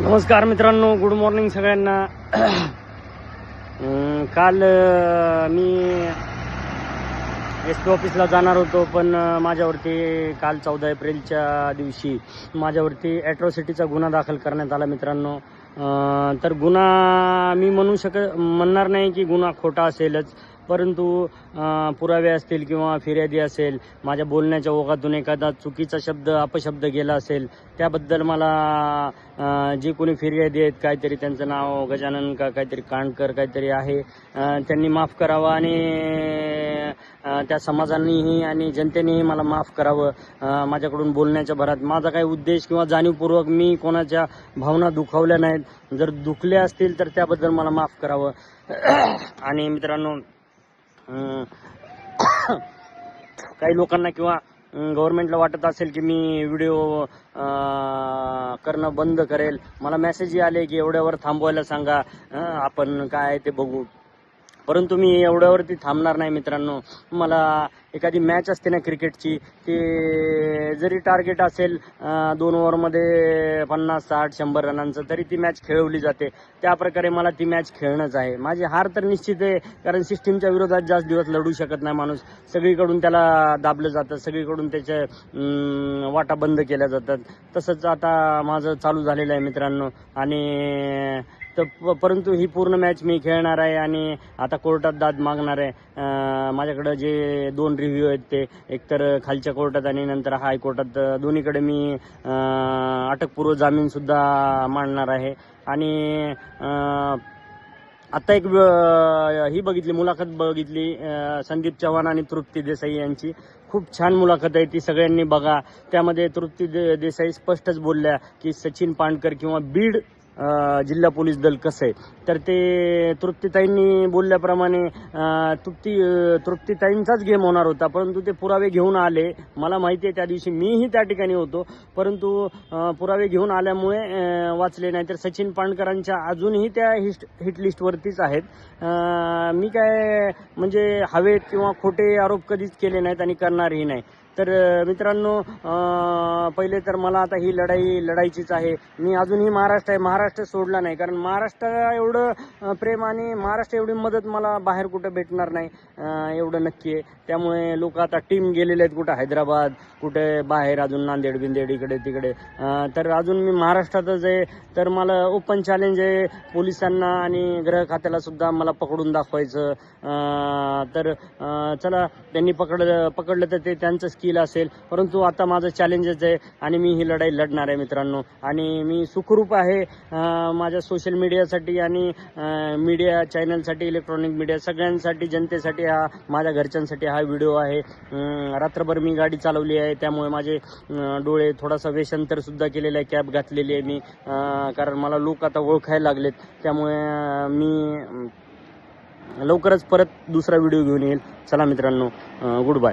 नमस्कार मित्रांनो good morning सगळ्यांना. काल मी एस पी ऑफिसला जाणार होतो पण माझ्यावरती काल चौदा एप्रिलच्या दिवशी माझ्यावरती ॲट्रॉसिटीचा गुन्हा दाखल करण्यात आला मित्रांनो. तर गुन्हा मी म्हणू शक म्हणणार नाही की गुन्हा खोटा असेलच. परंतु पुरावे असतील किंवा फिर्यादी असेल माझ्या बोलण्याच्या ओघातून एखादा चुकीचा शब्द अपशब्द गेला असेल त्याबद्दल मला जे कोणी फिर्यादी आहेत काहीतरी त्यांचं नाव गजानन का काहीतरी कांडकर काहीतरी आहे त्यांनी माफ करावं आणि त्या समाजानेही आणि जनतेनेही मला माफ करावं. माझ्याकडून बोलण्याच्या भरात माझा काही उद्देश किंवा जाणीवपूर्वक मी कोणाच्या भावना दुखावल्या नाहीत. जर दुखल्या असतील तर त्याबद्दल मला माफ करावं. आणि मित्रांनो काही लोकांना किंवा गव्हर्नमेंटला वाटत असेल की मी व्हिडिओ करणं बंद करेल. मला मेसेजही आले की एवढ्यावर थांबवायला सांगा. आपण काय आहे ते बघू. परंतु मी एवढ्यावरती थांबणार नाही मित्रांनो. मला एखादी मॅच असते ना क्रिकेटची ती जरी टार्गेट असेल दोन ओव्हरमध्ये पन्नास साठ शंभर रनांचं तरी ती मॅच खेळवली जाते. त्याप्रकारे मला ती मॅच खेळणंच आहे. माझी हार तर निश्चित आहे कारण सिस्टीमच्या विरोधात जास्त दिवस लढू शकत नाही माणूस. सगळीकडून त्याला दाबलं जातं सगळीकडून त्याच्या वाटा बंद केल्या जातात. तसंच आता माझं चालू झालेलं आहे मित्रांनो. आणि तर प- परंतु ही पूर्ण मॅच मी खेळणार आहे आणि आता कोर्टात दाद मागणार आहे. माझ्याकडं जे दोन रिव्ह्यू आहेत ते एकतर खालच्या कोर्टात आणि नंतर हायकोर्टात दोन्हीकडे मी अटकपूर्व जामीनसुद्धा मांडणार आहे. आणि आत्ता एक व- ही बघितली मुलाखत बघितली संदीप चव्हाण आणि तृप्ती देसाई यांची. खूप छान मुलाखत आहे ती सगळ्यांनी बघा. त्यामध्ये तृप्ती दे- देसाई स्पष्टच बोलल्या की सचिन पांडकर किंवा बीड जिल्हा पोलीस दल कसं आहे? तर ते तृप्तीताईंनी बोलल्याप्रमाणे तृप्ती तृप्तीताईंचाच गेम होणार होता. परंतु ते पुरावे घेऊन आले. मला माहिती आहे त्या दिवशी मीही त्या ठिकाणी होतो. परंतु पुरावे घेऊन आल्यामुळे वाचले नाही. तर सचिन पांडकरांच्या अजूनही त्या हिस्ट हिट लिस्टवरतीच आहेत. मी काय म्हणजे हवेत किंवा खोटे आरोप कधीच केले नाहीत आणि करणारही नाही. तर मित्रांनो पहिले तर मला आता ही लढाई लढायचीच आहे. मी अजूनही महाराष्ट्र आहे. महाराष्ट्र सोडला नाही. कारण महाराष्ट्र एवढं प्रेम आणि महाराष्ट्र एवढी मदत मला बाहेर कुठं भेटणार नाही एवढं नक्की आहे. त्यामुळे लोक आता टीम गेलेले आहेत कुठं हैदराबाद कुठे बाहेर अजून नांदेड बिंदेड इकडे तिकडे. तर अजून मी महाराष्ट्रातच आहे. तर मला ओपन चॅलेंज आहे पोलिसांना आणि गृह खात्याला सुद्धा मला पकडून दाखवायचं. तर चला त्यांनी पकडलं पकडलं तर ते त्यांचं स्किल असेल परंतु आता माझं चॅलेंजच आहे आणि मी ही लढाई लढणार आहे मित्रांनो. आणि मी सुखरूप आहे माझ्या सोशल मीडियासाठी आणि मीडिया चॅनलसाठी इलेक्ट्रॉनिक मीडिया सगळ्यांसाठी जनतेसाठी हा माझ्या घरच्यांसाठी हा व्हिडिओ आहे. रात्रभर मी गाडी चालवली आहे त्यामुळे माझे डोळे थोडासा वेषांतर सुद्धा केलेलं आहे कॅब घातलेली आहे मी. कारण मला लोक आता ओळखायला लागलेत. त्यामुळे मी लवकरच परत दुसरा व्हिडिओ घेऊन येईल. चला मित्रांनो गुड बाय